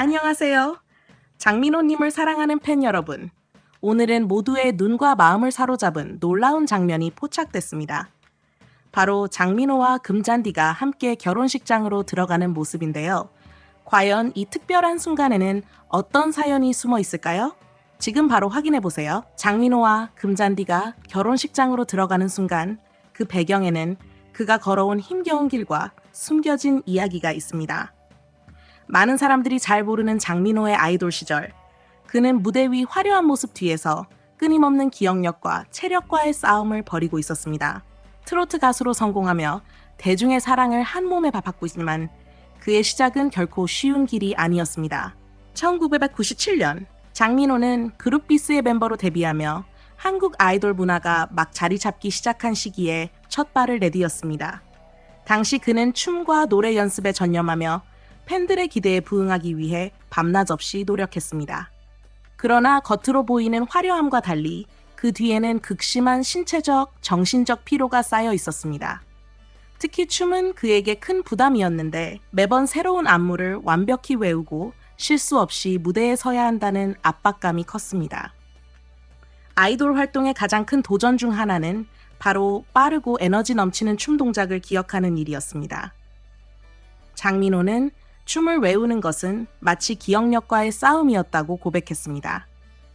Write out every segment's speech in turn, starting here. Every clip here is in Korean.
안녕하세요. 장민호님을 사랑하는 팬 여러분. 오늘은 모두의 눈과 마음을 사로잡은 놀라운 장면이 포착됐습니다. 바로 장민호와 금잔디가 함께 결혼식장으로 들어가는 모습인데요. 과연 이 특별한 순간에는 어떤 사연이 숨어 있을까요? 지금 바로 확인해 보세요. 장민호와 금잔디가 결혼식장으로 들어가는 순간 그 배경에는 그가 걸어온 힘겨운 길과 숨겨진 이야기가 있습니다. 많은 사람들이 잘 모르는 장민호의 아이돌 시절. 그는 무대 위 화려한 모습 뒤에서 끊임없는 기억력과 체력과의 싸움을 벌이고 있었습니다. 트로트 가수로 성공하며 대중의 사랑을 한 몸에 받고 있지만 그의 시작은 결코 쉬운 길이 아니었습니다. 1997년 장민호는 그룹 비스의 멤버로 데뷔하며 한국 아이돌 문화가 막 자리 잡기 시작한 시기에 첫 발을 내디뎠습니다. 당시 그는 춤과 노래 연습에 전념하며 팬들의 기대에 부응하기 위해 밤낮 없이 노력했습니다. 그러나 겉으로 보이는 화려함과 달리 그 뒤에는 극심한 신체적, 정신적 피로가 쌓여 있었습니다. 특히 춤은 그에게 큰 부담이었는데 매번 새로운 안무를 완벽히 외우고 실수 없이 무대에 서야 한다는 압박감이 컸습니다. 아이돌 활동의 가장 큰 도전 중 하나는 바로 빠르고 에너지 넘치는 춤 동작을 기억하는 일이었습니다. 장민호는 춤을 외우는 것은 마치 기억력과의 싸움이었다고 고백했습니다.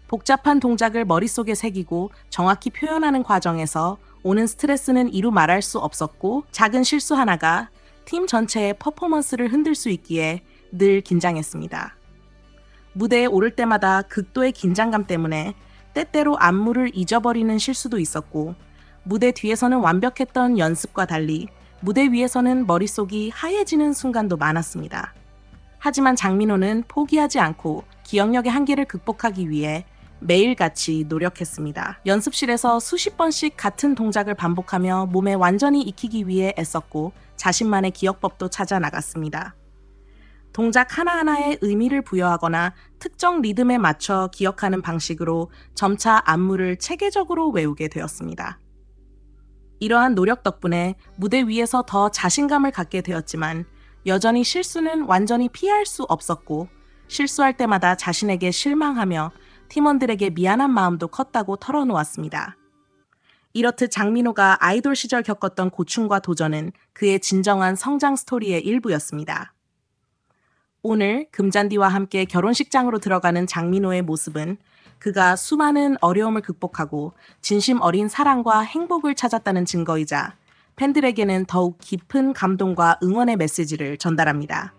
복잡한 동작을 머릿속에 새기고 정확히 표현하는 과정에서 오는 스트레스는 이루 말할 수 없었고 작은 실수 하나가 팀 전체의 퍼포먼스를 흔들 수 있기에 늘 긴장했습니다. 무대에 오를 때마다 극도의 긴장감 때문에 때때로 안무를 잊어버리는 실수도 있었고 무대 뒤에서는 완벽했던 연습과 달리 무대 위에서는 머릿속이 하얘지는 순간도 많았습니다. 하지만 장민호는 포기하지 않고 기억력의 한계를 극복하기 위해 매일같이 노력했습니다. 연습실에서 수십 번씩 같은 동작을 반복하며 몸에 완전히 익히기 위해 애썼고 자신만의 기억법도 찾아 나갔습니다. 동작 하나하나에 의미를 부여하거나 특정 리듬에 맞춰 기억하는 방식으로 점차 안무를 체계적으로 외우게 되었습니다. 이러한 노력 덕분에 무대 위에서 더 자신감을 갖게 되었지만 여전히 실수는 완전히 피할 수 없었고 실수할 때마다 자신에게 실망하며 팀원들에게 미안한 마음도 컸다고 털어놓았습니다. 이렇듯 장민호가 아이돌 시절 겪었던 고충과 도전은 그의 진정한 성장 스토리의 일부였습니다. 오늘 금잔디와 함께 결혼식장으로 들어가는 장민호의 모습은 그가 수많은 어려움을 극복하고 진심 어린 사랑과 행복을 찾았다는 증거이자 팬들에게는 더욱 깊은 감동과 응원의 메시지를 전달합니다.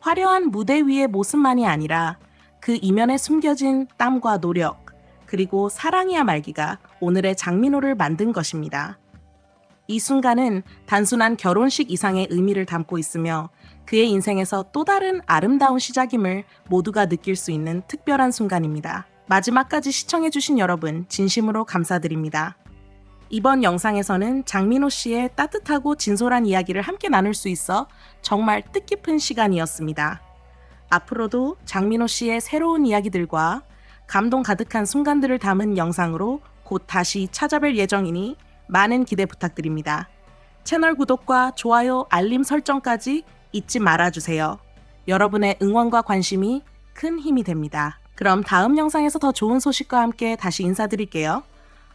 화려한 무대 위의 모습만이 아니라 그 이면에 숨겨진 땀과 노력, 그리고 사랑이야 말기가 오늘의 장민호를 만든 것입니다. 이 순간은 단순한 결혼식 이상의 의미를 담고 있으며 그의 인생에서 또 다른 아름다운 시작임을 모두가 느낄 수 있는 특별한 순간입니다. 마지막까지 시청해주신 여러분, 진심으로 감사드립니다. 이번 영상에서는 장민호 씨의 따뜻하고 진솔한 이야기를 함께 나눌 수 있어 정말 뜻깊은 시간이었습니다. 앞으로도 장민호 씨의 새로운 이야기들과 감동 가득한 순간들을 담은 영상으로 곧 다시 찾아뵐 예정이니 많은 기대 부탁드립니다. 채널 구독과 좋아요, 알림 설정까지 잊지 말아주세요. 여러분의 응원과 관심이 큰 힘이 됩니다. 그럼 다음 영상에서 더 좋은 소식과 함께 다시 인사드릴게요.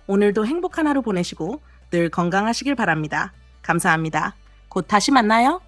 오늘도 행복한 하루 보내시고 늘 건강하시길 바랍니다. 감사합니다. 곧 다시 만나요.